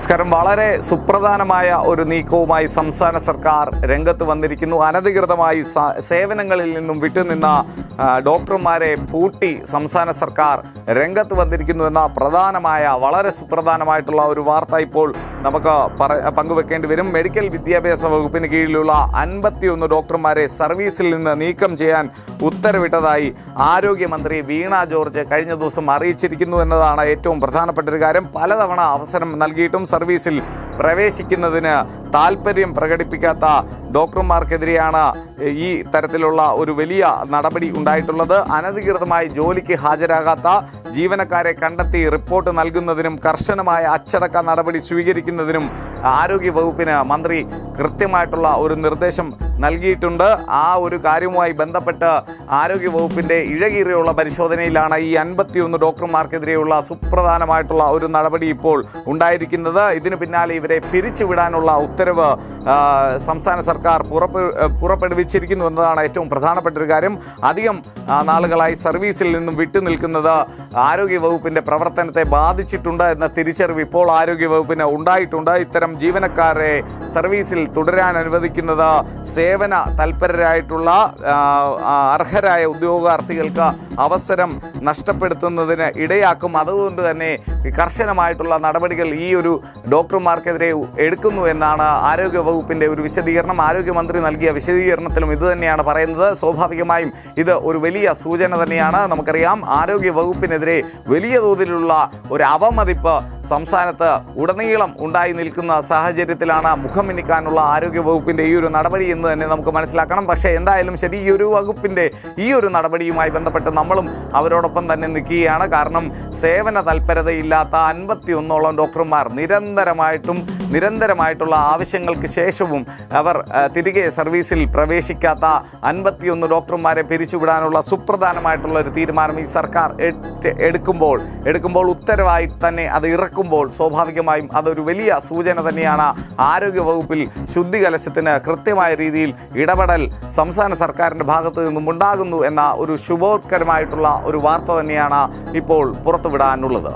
നമസ്കാരം. വളരെ സുപ്രധാനമായ ഒരു നീക്കവുമായി സംസ്ഥാന സർക്കാർ രംഗത്ത് വന്നിരിക്കുന്നു. അനധികൃതമായി സേവനങ്ങളിൽ നിന്നും വിട്ടുനിന്ന ഡോക്ടർമാരെ പൂട്ടി സംസ്ഥാന സർക്കാർ രംഗത്ത് വന്നിരിക്കുന്നു എന്ന പ്രധാനമായ വളരെ സുപ്രധാനമായിട്ടുള്ള ഒരു വാർത്ത ഇപ്പോൾ നമുക്ക് പങ്കുവെക്കേണ്ടി വരും. മെഡിക്കൽ വിദ്യാഭ്യാസ വകുപ്പിന് കീഴിലുള്ള അൻപത്തിയൊന്ന് ഡോക്ടർമാരെ സർവീസിൽ നിന്ന് നീക്കം ചെയ്യാൻ ഉത്തരവിട്ടതായി ആരോഗ്യമന്ത്രി വീണ ജോർജ് കഴിഞ്ഞ ദിവസം അറിയിച്ചിരിക്കുന്നു എന്നതാണ് ഏറ്റവും പ്രധാനപ്പെട്ട ഒരു കാര്യം. പലതവണ അവസരം നൽകിയിട്ടും സർവീസിൽ പ്രവേശിക്കുന്നതിന് താല്പര്യം പ്രകടിപ്പിക്കാത്ത ഡോക്ടർമാർക്കെതിരെയാണ് ഈ തരത്തിലുള്ള ഒരു വലിയ നടപടി ഉണ്ടായിട്ടുള്ളത്. അനധികൃതമായി ജോലിക്ക് ഹാജരാകാത്ത ജീവനക്കാരെ കണ്ടെത്തി റിപ്പോർട്ട് നൽകുന്നതിനും കർശനമായ അച്ചടക്ക നടപടി സ്വീകരിക്കുന്നതിനും ആരോഗ്യ വകുപ്പിന് മന്ത്രി കൃത്യമായിട്ടുള്ള ഒരു നിർദ്ദേശം നൽകിയിട്ടുണ്ട്. ആ ഒരു കാര്യവുമായി ബന്ധപ്പെട്ട് ആരോഗ്യ വകുപ്പിന്റെ ഇഴകീറിയുള്ള പരിശോധനയിലാണ് ഈ അൻപത്തിയൊന്ന് ഡോക്ടർമാർക്കെതിരെയുള്ള സുപ്രധാനമായിട്ടുള്ള ഒരു നടപടി ഇപ്പോൾ ഉണ്ടായിരിക്കുന്നത്. ഇതിന് പിന്നാലെ ഇവരെ പിരിച്ചുവിടാനുള്ള ഉത്തരവ് സംസ്ഥാന സർക്കാർ പുറപ്പെ പുറപ്പെടുവിച്ചിരിക്കുന്നു എന്നതാണ് ഏറ്റവും പ്രധാനപ്പെട്ട ഒരു കാര്യം. അധികം നാളുകളായി സർവീസിൽ നിന്നും വിട്ടുനിൽക്കുന്നത് ആരോഗ്യ വകുപ്പിന്റെ പ്രവർത്തനത്തെ ബാധിച്ചിട്ടുണ്ട് എന്ന തിരിച്ചറിവ് ഇപ്പോൾ ആരോഗ്യ വകുപ്പിന് ഉണ്ടായിട്ടുണ്ട്. ഇത്തരം ജീവനക്കാരെ സർവീസിൽ തുടരാൻ അനുവദിക്കുന്നത് സേവന തൽപരരായിട്ടുള്ള അർഹരായ ഉദ്യോഗാർത്ഥികൾക്ക് അവസരം നഷ്ടപ്പെടുത്തുന്നതിന് ഇടയാക്കും. അതുകൊണ്ട് തന്നെ കർശനമായിട്ടുള്ള നടപടികൾ ഈ ഒരു ഡോക്ടർമാർക്കെതിരെ എടുക്കുന്നു എന്നാണ് ആരോഗ്യ വകുപ്പിന്റെ ഒരു വിശദീകരണം. ആരോഗ്യമന്ത്രി നൽകിയ വിശദീകരണത്തിലും ഇത് തന്നെയാണ് പറയുന്നത്. സ്വാഭാവികമായും ഇത് ഒരു വലിയ സൂചന തന്നെയാണ്. നമുക്കറിയാം ആരോഗ്യ വകുപ്പിനെതിരെ വലിയ തോതിലുള്ള ഒരു അവമതിപ്പ് സംസ്ഥാനത്ത് ഉടനീളം ഉണ്ടായി നിൽക്കുന്ന സാഹചര്യത്തിലാണ് മുഖം മിന്നിക്കാനുള്ള ആരോഗ്യ വകുപ്പിന്റെ ഈ ഒരു നടപടി എന്ന് തന്നെ നമുക്ക് മനസ്സിലാക്കണം. പക്ഷേ എന്തായാലും ശരി ഈ ഒരു വകുപ്പിന്റെ ഈ ഒരു നടപടിയുമായി ബന്ധപ്പെട്ട് നമ്മളും അവരോടൊപ്പം തന്നെ നിൽക്കുകയാണ്. കാരണം സേവന തൽപരതയില്ലാത്ത അൻപത്തി ഒന്നോളം ഡോക്ടർമാർ നിരന്തരമായിട്ടും നിരന്തരമായിട്ടുള്ള ആവശ്യങ്ങൾക്ക് ശേഷവും അവർ തിരികെ സർവീസിൽ പ്രവേശിക്കാത്ത അൻപത്തിയൊന്ന് ഡോക്ടർമാരെ പിരിച്ചുവിടാനുള്ള സുപ്രധാനമായിട്ടുള്ള ഒരു തീരുമാനം ഈ സർക്കാർ എടുക്കുമ്പോൾ എടുക്കുമ്പോൾ ഉത്തരവായി തന്നെ അത് ഇറക്കുമ്പോൾ സ്വാഭാവികമായും അതൊരു വലിയ സൂചന തന്നെയാണ്. ആരോഗ്യ വകുപ്പിൽ ശുദ്ധികലശത്തിന് കൃത്യമായ രീതിയിൽ ഇടപെടൽ സംസ്ഥാന സർക്കാരിന്റെ ഭാഗത്ത് നിന്നും ഉണ്ടാകുന്നു എന്ന ഒരു ശുഭോത്കരമായിട്ടുള്ള ഒരു വാർത്ത തന്നെയാണ് ഇപ്പോൾ പുറത്തുവിടാനുള്ളത്.